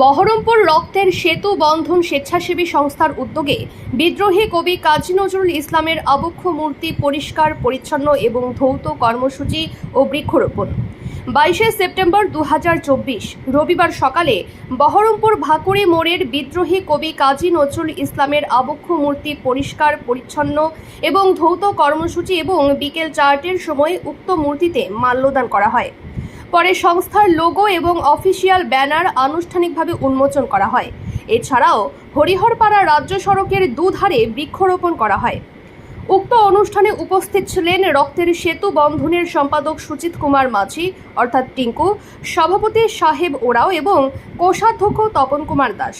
বহরমপুর রক্তের সেতু বন্ধন স্বেচ্ছাসেবী সংস্থার উদ্যোগে বিদ্রোহী কবি কাজী নজরুল ইসলামের আবক্ষ মূর্তি পরিষ্কার, পরিচ্ছন্ন এবং ধৌত কর্মসূচি ও বৃক্ষরোপণ। বাইশে সেপ্টেম্বর দু হাজার চব্বিশ, রবিবার সকালে বহরমপুর ভাকুড়ি মোড়ের বিদ্রোহী কবি কাজী নজরুল ইসলামের আবক্ষ মূর্তি পরিষ্কার, পরিচ্ছন্ন এবং ধৌত কর্মসূচি এবং বিকেল চারটের সময় উক্ত মূর্তিতে মাল্যদান করা হয়। পরে সংস্থার লোগো এবং অফিসিয়াল ব্যানার আনুষ্ঠানিকভাবে উন্মোচন করা হয়। এছাড়াও হরিহরপাড়া রাজ্য সড়কের দুধারে বৃক্ষরোপণ করা হয়। উক্ত অনুষ্ঠানে উপস্থিত ছিলেন রক্তের সেতু বন্ধনের সম্পাদক সুচিত কুমার মাঝি, অর্থাৎ টিঙ্কু, সভাপতি সাহেব ওরাও এবং কোষাধ্যক্ষ তপন কুমার দাস।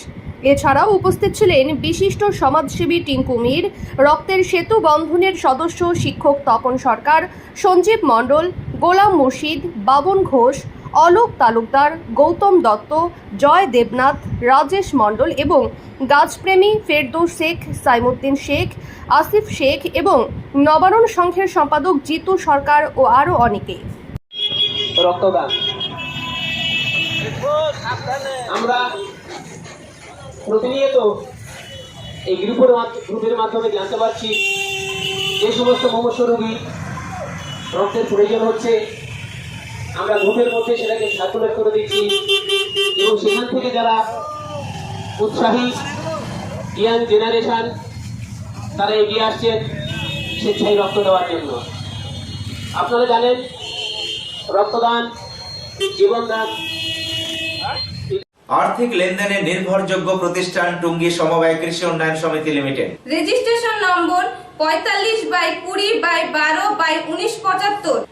এছাড়াও উপস্থিত ছিলেন বিশিষ্ট সমাজসেবী টিঙ্কু মীর, রক্তের সেতু বন্ধনের সদস্য শিক্ষক তপন সরকার, সঞ্জীব মণ্ডল গোলাম মুর্শিদ, বাবন ঘোষ, অলোক তালুকদার, গৌতম দত্ত, জয় দেবনাথ, রাজেশ মণ্ডল এবং গাছপ্রেমী ফেরদৌস শেখ, সাইমুদ্দিন শেখ, আসিফ শেখ এবং নবারণ সংঘের সম্পাদক জিতু সরকার ও আরও অনেকে। রক্তদান। আমরা প্রতিনিয়ত এই গ্রুপের গ্রুপের মাধ্যমে জানতে পারছি যে সমস্ত মমস্য রোগী রক্তের প্রয়োজন হচ্ছে। আমরা গ্রুপের মধ্যে সেটাকে সার্কুলেট করে দিচ্ছি। এবং সেখান থেকে যারা উৎসাহী ইয়াং জেনারেশন তারা এগিয়ে আসছেন স্বেচ্ছায় রক্ত দেওয়ার জন্য। আপনারা জানেন রক্তদান জীবনদান। আর্থিক লেনদেনে নির্ভরযোগ্য প্রতিষ্ঠান টুঙ্গি সমবায় কৃষি উন্নয়ন সমিতি লিমিটেড। রেজিস্ট্রেশন নম্বর পঁয়তাল্লিশ বাই কুড়ি বাই বারো বাই